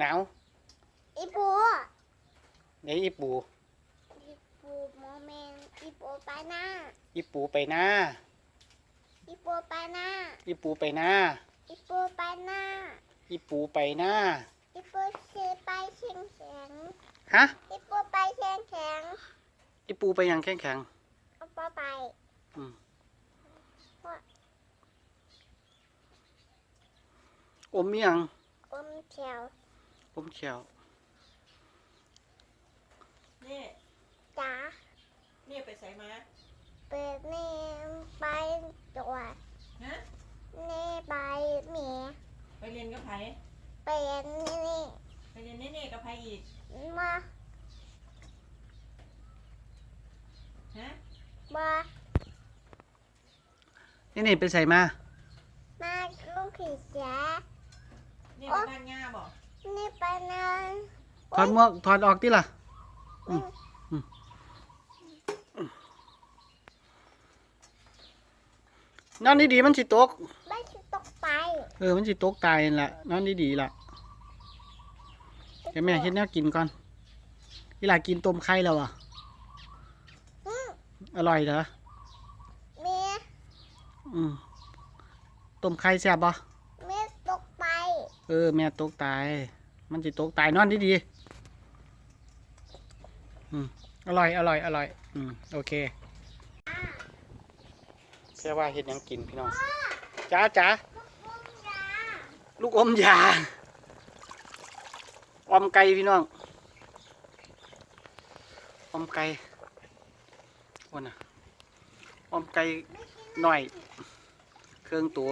หนาวอีปูเดี๋ยวอีปูอีปูโมเมนต์อีปูไปหน้าอีปูไปหน้าอีปูไปหน้าอีปูไปหน้าอีปูไปหน้าอีปูไปหน้าอีปูเชไปเชียงแข็งฮะอีปูไปเชียงแข็งอีปูไปยังแข็งแข็งเอาปอไปอืมอมยังอมเขียว อมเขียวนี่จ๋านี่ไปใส่มาเปิดเนมไปตัวฮะเนไปเมียไปเรียนกับไผเป็นนี่ไปเรียนเน่ๆกับไผอีกมาฮะบอนี่นี่ไปใส่มามาลูกขี่เสียนี่ไปบ้านย่าบ่ นี่ไปนอนถอดหมวกถอดออกดิล่ะ อืม นอนดีๆมันสิตก ไม่ชิตกไปเออ มันสิตกตายนั่นล่ะ นอนดีๆล่ะเดี๋ยวแม่เฮ็ดแนวกินก่อนอีหลากินต้มไข่แล้วอะ อืมอร่อยเหรอเมียอืมต้มไข่แซ่บปะเมียตกไป เออ แม่ตกตาย มันสิตกตายนอนดีๆอืมอร่อย อร่อย อร่อย อืม โอเคแค่ว่าเฮ็ดหยังกินพี่น้องจ้าจ้าปุ้งยาลูกอมยาออมไก่พี่น้องออมไก่วันน่ะออมไก่หน่อย เครื่องตัว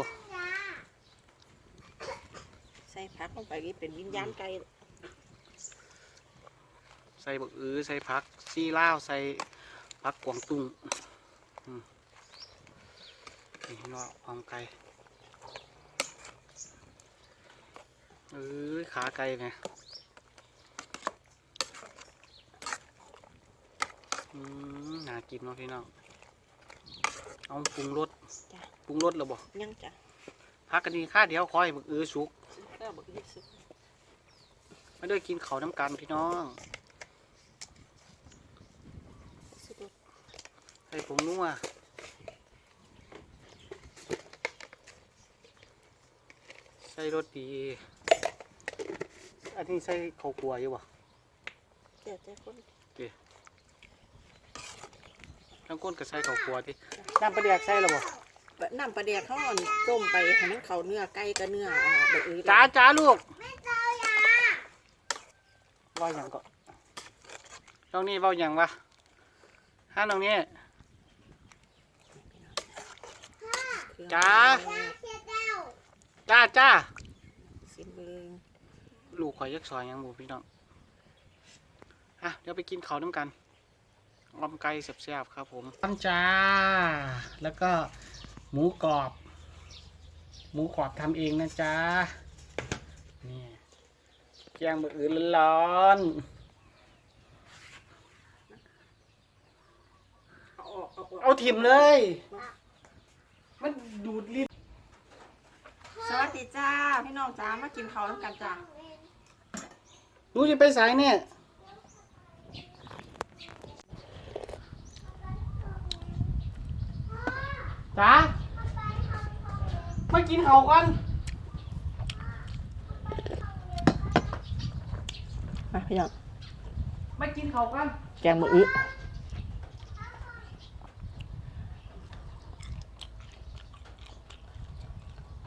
ยาใส่ผักลงไปนี่เป็นวิญญาณไก่ใส่บักอือใส่ผักซีล่าวใส่ผักกวางตุ้งอืมนี่เนาะออมไก่เอ้ยขาไก่ไงอืมน่ากินเนาะพี่น้องเอาปรุงรสปรุงรสแล้วบ่ยังจ้ะพักกันดีค่าเดียวคอยบักอือสุก ก็บอกยี่สิบมาด้วยกินเขาวน้ำกันพี่น้องสิบใส่ผงนัวใส่รสดีอันนี้ใส่ข้าวคั่วอยู่บ่เดี๋ยวแต่คนทั้งก้นก็ใส่ข้าวคั่วดิน้ำปลาแดกใส่แล้วบ่ น้ำปลาแดกเขาอ่อนต้มไปให้มันเข้าเนื้อไก่กับเนื้ออ่าแบบอื่นจ้าจ้าลูกไม่เจ้ายาว่าอย่างก็น้องนี่เว่าอย่างวะฮะน้องนี่ จ้าเสียเจ้าจ้าจ้าสิบเบิงลูกข่อยยักซอยหยังหมูพี่น้องอะเดี๋ยวไปกินเขาวน้ำกันออมไก่แซ่บๆครับผมตั้งจ้า แล้วก็ หมูกรอบ หมูกรอบทำเองนะจ๊ะนี่แกงมืออื่นร้อนๆเอาออกเอาออกเอาถิ่มเลย มันดูดลิ้นสวัสดีจ้า พี่น้องจ้ามากินข้าวน้ำกันจ้ารู้จะไปสายเนี่ยจ้า มากินเขาวกันมาพี่น้องมากินเขาวกัน แกงมืออื้อ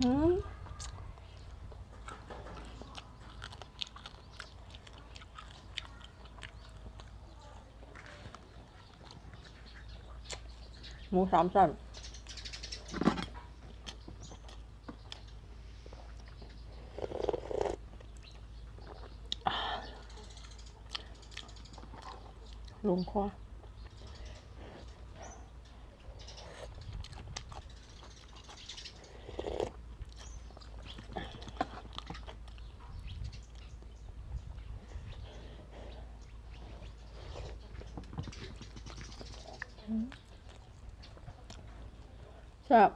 หืมหมูสามชั้น ลงคอครับ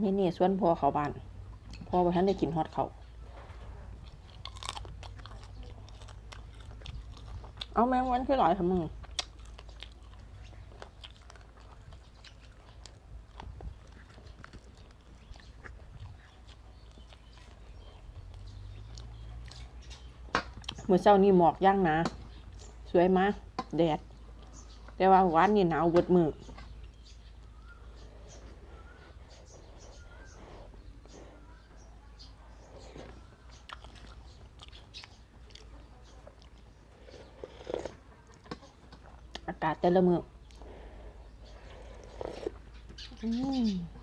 นี่นี่ส่วนพอเขาบ้านพอบ่ทันได้กินฮอดเขา เอาแมงวันคือหลายทำมึงเมื่อเช้านี้หมอกย่างนะ สวยมากแดด แต่ว่าวันนี้หนาวเบิดมือ อากาศแต่ละมืออืม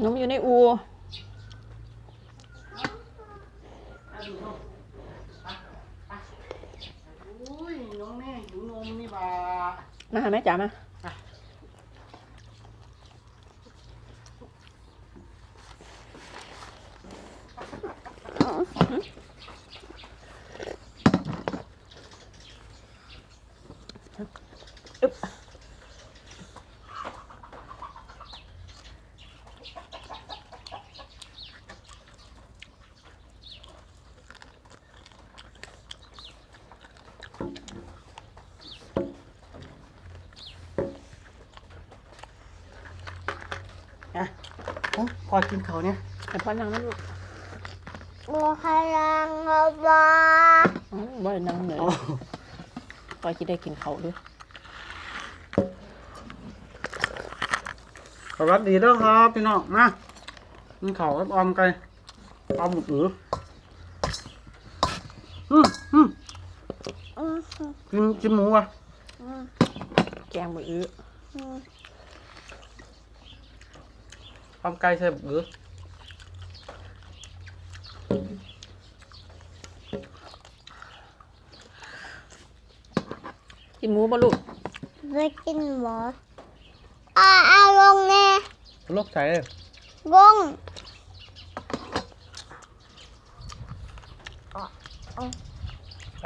นมอยู่ในอูอุ้ยน้องแม่หิวนมนี่บ่ามาหาแม่จ๋ามา โอ้พอกินเขาวเนี่ยให้พ่อนั่งนั่งลูกบัวพลังเอาบาอ๋อบ่ได้นั่งเลยโอ้พ่อคิดได้กินเขาวด้วยสวัสดีเด้อครับพี่น้องมากินเขาวกับออมไก่ออมหมูอืออืมอืมอืมกินกินหมูอะอืมแกงมืออื้ออืมออมไก่ใส่หมูอือ กินหมูบ่ลูกไปกินหมออ่าเอาลงแน่ โรคใส่ ลง ไป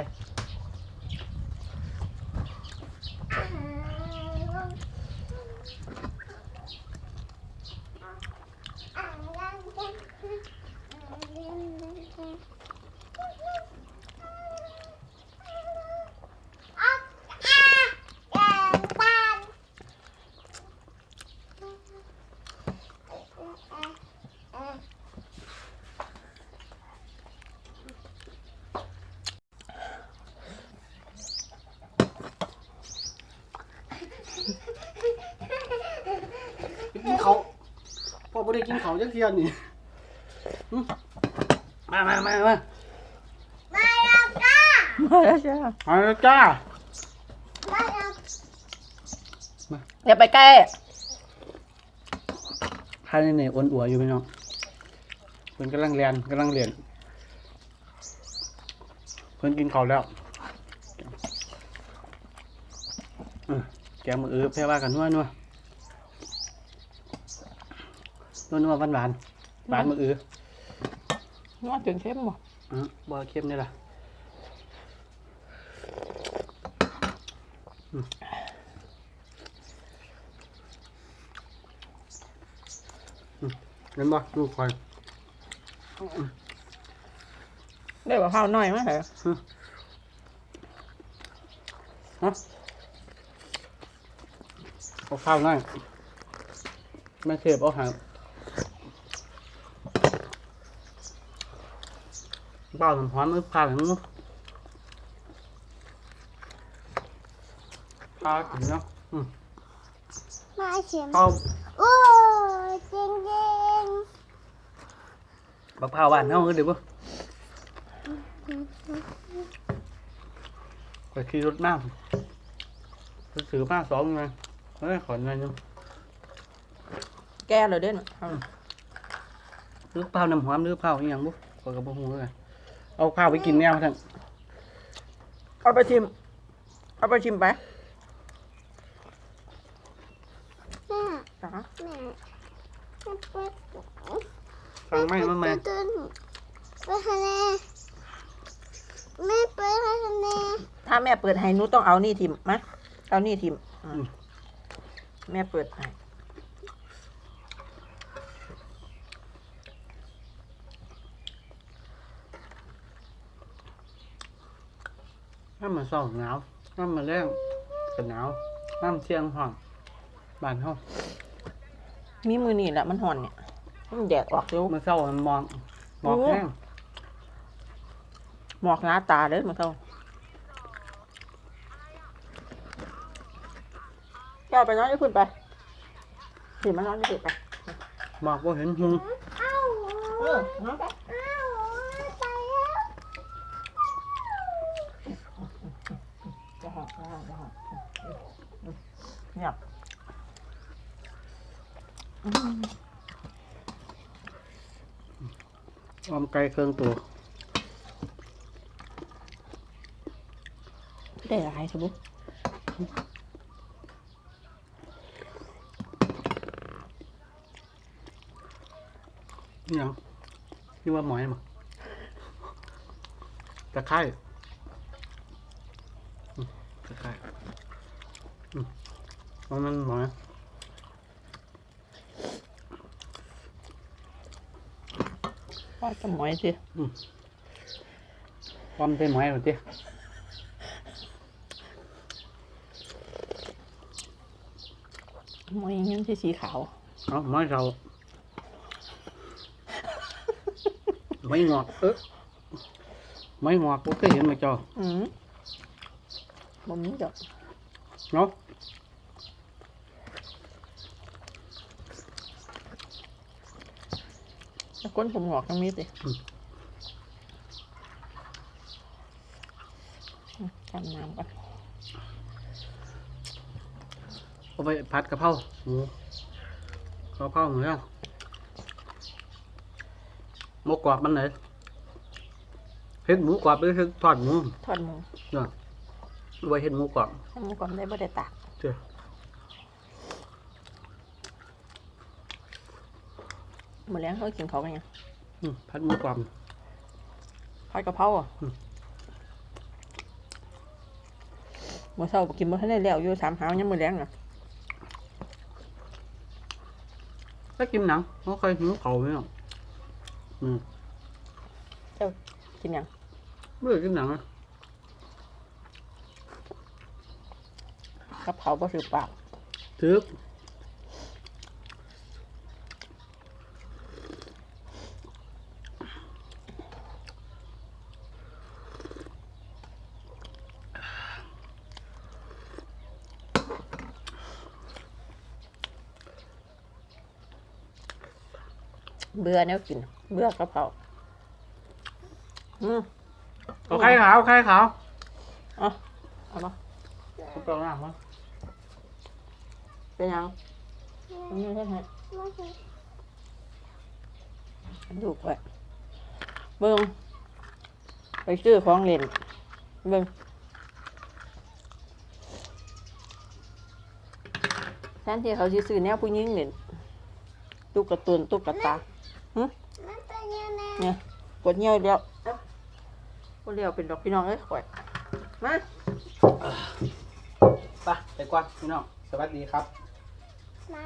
กินเขาว พ่อไม่ได้กินเขาวจักเทียนนี่อืมมามามามามาแล้วจ้ามาแล้วจ้ามาแล้วจ้ามาแล้วอย่าไปใกล้ภายในเนี่ยอ้วนอัวอยู่พี่น้องเพิ่นกำลังเรียนกำลังเรียนเพิ่นกินข้าวแล้วเออแกงมืออื้อแพ่ว่ากันนัวนัว นัวนัวหวานหวานหวานมืออื้อนวดจนเข้มบ่อือบ่เข้มนี่ล่ะอืมอืมเห็นบ่ดูคอยได้บ่ข้าวน้อยมาเหรอเอาข้าวหน่อยไม่เสียบเอาหาง เปล่าน้ำหอมมือพาถึงนู้นพาถึงเนาะอืมมาเฉียมเอาโอ้ยจริงจริงบักพร้าวบ้านเฮาเดี๋ยวบ่ไปขี่รถมากจะถือมาสองไงเฮ้ยขอนไงนึงแก้เลยเด้นหรือเผาน้ำหอมหรือเผาอหย่างบุขอยกระบอกหูเลย เอาข้าวไปกินแนวท่านเอาไปชิม เอาไปชิมไปแม่จ้าแม่แม่เปิดฟังไหมมาไหมตื่นไปทะเลแม่เปิดให้ทะเลถ้าแม่เปิดให้หนูต้องเอานี่ทิมมะเอานี่ทิมอืมแม่เปิดให้ น้ำมาเศร้าหนาวน้ำมาแรงก็หนาวน้ำเที่ยงห้องบ้านห้องมีมือนี่แหละมันห่อนเนี่ยมันแดดออกเร็วมาเศร้ามันมองมองแห้งหมอกหน้าตาเด้อมันเท่าแก้วไปนอนที่คุณไปถิมมานอนที่คุณไปมองว่าเห็นหุงเอ้าเออนอนไปเอ้าไปแล้ว จะหอกจะหอกจะหอก เงียบอืมออมไก่เครื่องตัวได้หลายสบุนี่ยังที่ว่าหมอยมั้งตะไคร้อืมตะไคร้อืม เอามันหมอยว่าจะหมอยสิความเป็นหมอยหรือเจ๊หมอยอยังงั้นที่สีขาวเอาหมอยเราไม่งอกเออไม่งอกก็เคยเห็นมาจออืมบ่มีดอกเนาะ แต่ ก้นผมหงอกต้องมีสิอืมทำน้ำกันเอาไปผัดกะเพราหมูกะเพราหมูแล้วหมูกรอบมันไหนเห็ดหมูกรอบหรือเห็ดทอดหมูทอดหมูไว้เห็ดหมูกรอบให้หมูก่อนได้บ่ได้ตากเจ้า หมูแล้งเขากินเขาวกันยังอืมผัดหมูกรอบผัดกะเพราอะอืมหมูเช้ากินบ่ทันได้แล้วอยู่สามหาวยังมื้อแล้งอะแล้วกินหนังเขาเคยหิวเขาไหมอะอืมกินหยังเมื่อกินหนังอะกับเขาวบ่ถือปากถือ เบื่อแนวกิน เบื่อกะเพราอืมเอาไข่ขาวไข่ขาวเอาเอาบ่เอาเปล่าหน้ามั้งเป็นหยังอันนี้เฮ็ดให้ไม่เห็นลูกไว้เบิ่งไปซื้อของเล่นเบิ่งแทนที่เขาสิซื้อแนวผู้หญิงเล่นตุ๊กตาตุ๊กตา มันเป็นยังไงเนี่ยกดเงี้ยวอีกแล้วก็เลี้ยวเป็นดอกพี่น้องเอ้ยข่อยมาไปไปก่อนพี่น้องสวัสดีครับ มา